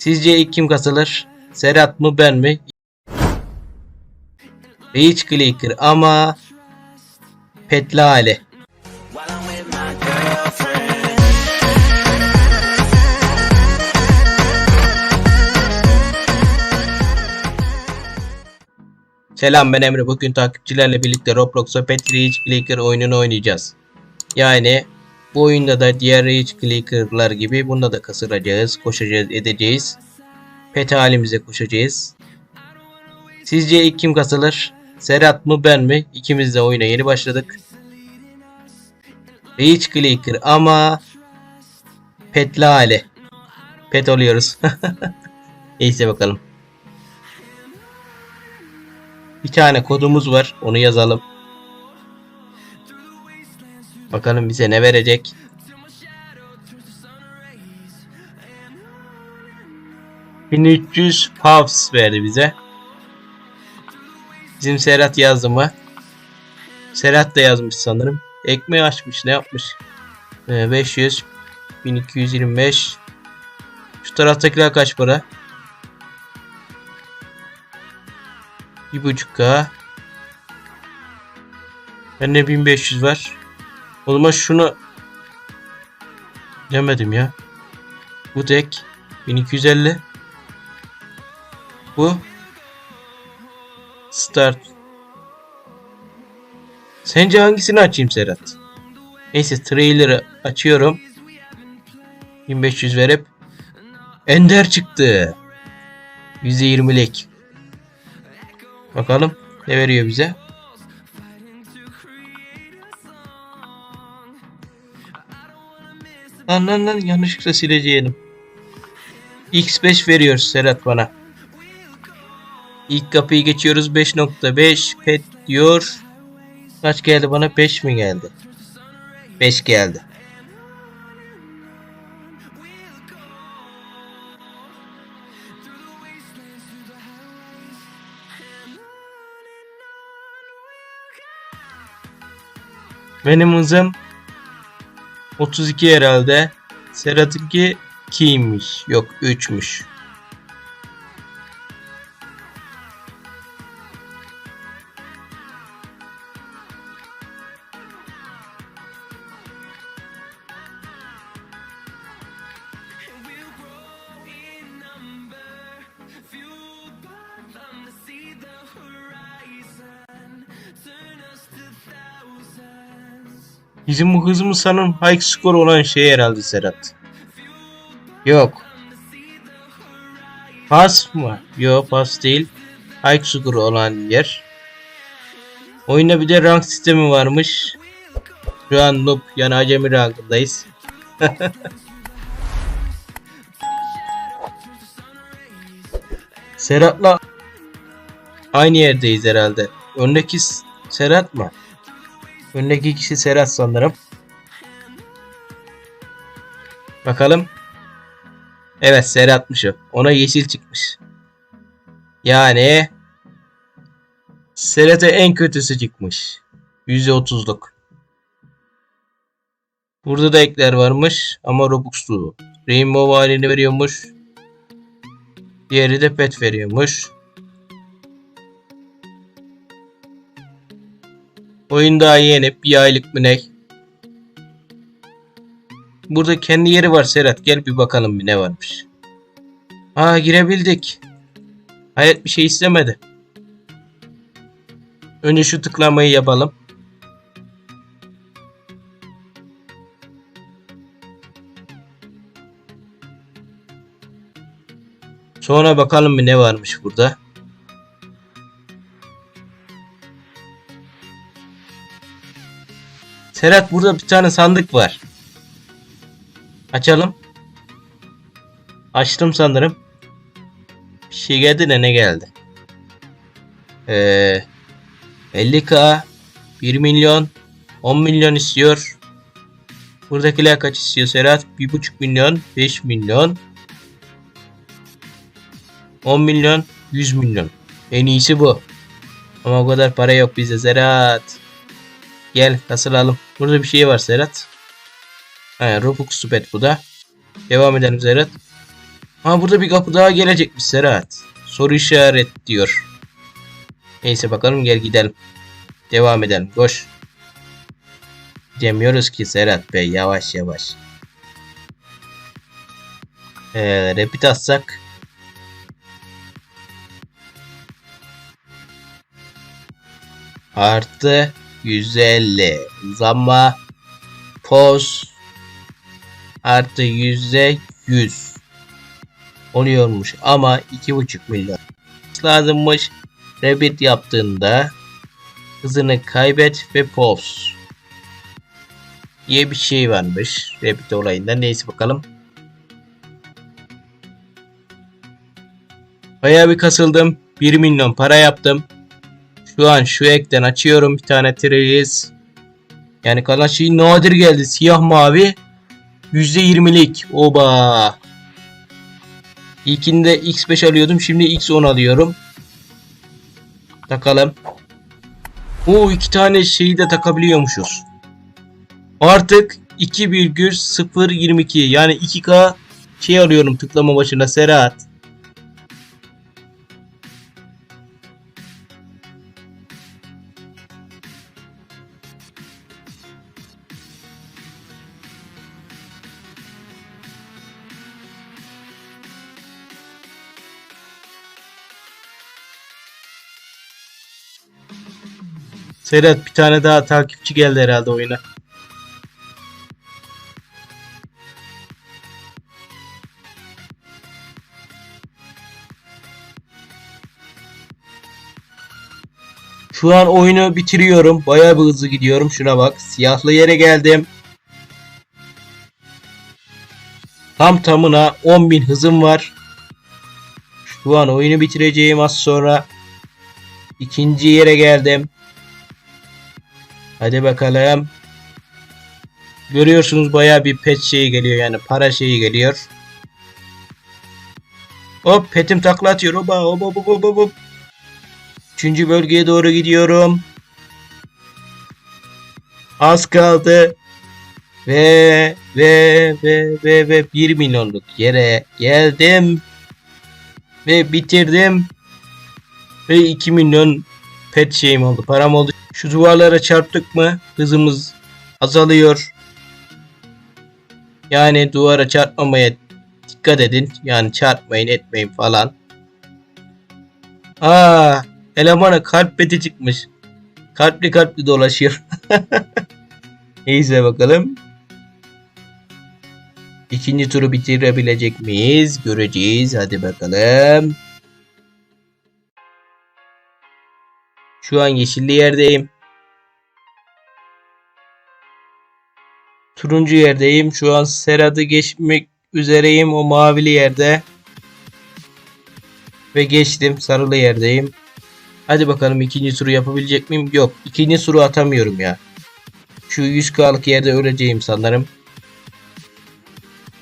Sizce ilk kim katılır? Serhat mı ben mi? Reach Clicker ama Petli Ali. Selam ben Emre. Bugün takipçilerle birlikte Roblox'a Pet Reach Clicker oyununu oynayacağız. Yani bu oyunda da diğer Reach Clicker'lar gibi bunda da kasıracağız, koşacağız, edeceğiz. Pet halimize koşacağız. Sizce ilk kim kasılır? Serhat mı ben mi? İkimiz de oyuna yeni başladık. Reach Clicker ama Petli Ali. Pet oluyoruz. Neyse bakalım. Bir tane kodumuz var. Onu yazalım. Bakalım bize ne verecek. ...1300 Puffs verdi bize. Bizim Serhat yazdı mı? Serhat da yazmış sanırım. Ekmeği açmış ne yapmış? Ee, 500 1225 Şu taraftakiler kaç para? 1.5K Bende 1500 var. O zaman şunu demedim ya. Bu tek 1250. Bu Start. Sence hangisini açayım Serhat? Neyse trailer'ı açıyorum. 1500 verip Ender çıktı. %20'lik. Bakalım ne veriyor bize. Lan yanlışlıkla sileceğim. X5 veriyor Serhat bana. İlk kapıyı geçiyoruz 5.5 pet diyor. Kaç geldi bana 5 mi geldi? 5 geldi. Benim hızım 32 herhalde. Serhat'ınki 2'ymiş. Yok 3'müş. Bizim bu hızımız sanırım high score olan şey herhalde Serhat. Yok. Pas mı? Yok pas değil. High score olan yer. Oyunda bir de rank sistemi varmış. Şu an noob yani acemi rankındayız. Serhat'la aynı yerdeyiz herhalde. Öndeki Serhat mı? Öndeki kişi Serhat sanırım. Bakalım. Evet Serhat'mış o. Ona yeşil çıkmış. Yani Serhat'a en kötüsü çıkmış. %30'luk. Burada da ekler varmış ama Robux'lu. Rainbow halini veriyormuş. Diğeri de pet veriyormuş. Oyun daha yeni. Bir aylık mı ne? Burada kendi yeri var Serhat. Gel bir bakalım bir ne varmış. Aa girebildik. Hayat bir şey istemedi. Önce şu tıklamayı yapalım. Sonra bakalım bir ne varmış burada. Serhat burada bir tane sandık var. Açalım. Açtım sanırım. Bir şey geldi de ne geldi? Ee, 50k 1 milyon 10 milyon istiyor. Buradakiler kaç istiyor Serhat? 1,5 milyon 5 milyon 10 milyon 100 milyon. En iyisi bu. Ama o kadar para yok bizde Serhat. Gel kasılalım. Burada bir şey var Serhat. Ha, Robux Pet bu da. Devam edelim Serhat. Ha burada bir kapı daha gelecekmiş Serhat. Soru işaret diyor. Neyse bakalım gel gidelim. Devam edelim. Koş. Demiyoruz ki Serhat Bey yavaş yavaş. Ee, repeat atsak. Artı 150 uzanma poz artı yüzde 100 oluyormuş ama 2,5 milyon lazımmış. Rabbit yaptığında hızını kaybet ve poz diye bir şey varmış Rabbit olayında. Neyse bakalım. Bayağı bir kasıldım. 1 milyon para yaptım. Şu an şu ekten açıyorum bir tane treyiz. Yani kalan şey nadir geldi. Siyah mavi. %20'lik. Oba. İlkinde X5 alıyordum. Şimdi X10 alıyorum. Takalım. O iki tane şeyi de takabiliyormuşuz. Artık 2,022 yani 2K şey alıyorum tıklama başına Serhat. Serhat bir tane daha takipçi geldi herhalde oyuna. Şu an oyunu bitiriyorum. Bayağı bir hızlı gidiyorum. Şuna bak. Siyahlı yere geldim. Tam tamına 10.000 hızım var. Şu an oyunu bitireceğim az sonra. İkinci yere geldim. Hadi bakalım. Görüyorsunuz bayağı bir pet şeyi geliyor yani para şeyi geliyor. Hop petim takla atıyor. Oba hop hop hop hop. Üçüncü bölgeye doğru gidiyorum. Az kaldı. Ve ve ve ve ve 1 milyonluk yere geldim. Ve bitirdim. Ve 2 milyon pet şeyim oldu. Param oldu. Şu duvarlara çarptık mı hızımız azalıyor. Yani duvara çarpmamaya dikkat edin. Yani çarpmayın etmeyin falan. Aa, elemana kalp peti çıkmış. Kalpli kalpli dolaşıyor. Neyse bakalım. İkinci turu bitirebilecek miyiz? Göreceğiz. Hadi bakalım. Şu an yeşilli yerdeyim. Turuncu yerdeyim. Şu an Serhat'ı geçmek üzereyim o mavili yerde. Ve geçtim. Sarılı yerdeyim. Hadi bakalım ikinci turu yapabilecek miyim? Yok. İkinci turu atamıyorum ya. Şu 100k'lık yerde öleceğim sanırım.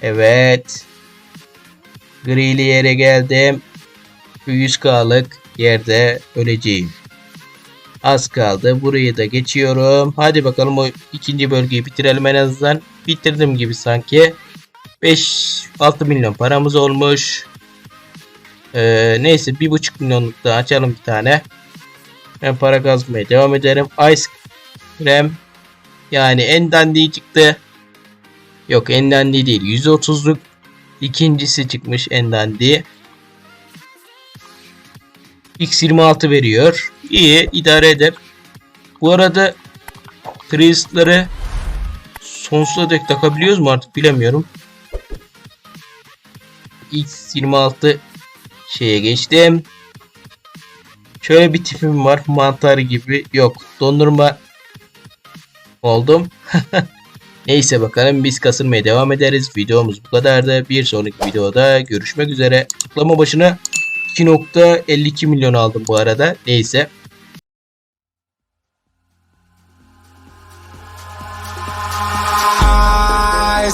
Evet. Grili yere geldim. Şu 100k'lık yerde öleceğim. Az kaldı. Burayı da geçiyorum. Hadi bakalım o ikinci bölgeyi bitirelim en azından. Bitirdim gibi sanki. 5-6 milyon paramız olmuş. Ee, neyse 1,5 milyonluk da açalım bir tane. Ben para kazmaya devam ederim. Ice Cream yani en dandiği çıktı. Yok en dandiği değil. 130'luk ikincisi çıkmış en dandiği. X26 veriyor. İyi idare eder. Bu arada Priest'ları sonsuza dek takabiliyoruz mu artık bilemiyorum. X26 şeye geçtim. Şöyle bir tipim var. Mantar gibi. Yok. Dondurma oldum. Neyse bakalım biz kasılmaya devam ederiz. Videomuz bu kadardı. Bir sonraki videoda görüşmek üzere. Tıklama başına 2.52 milyon aldım bu arada. Neyse.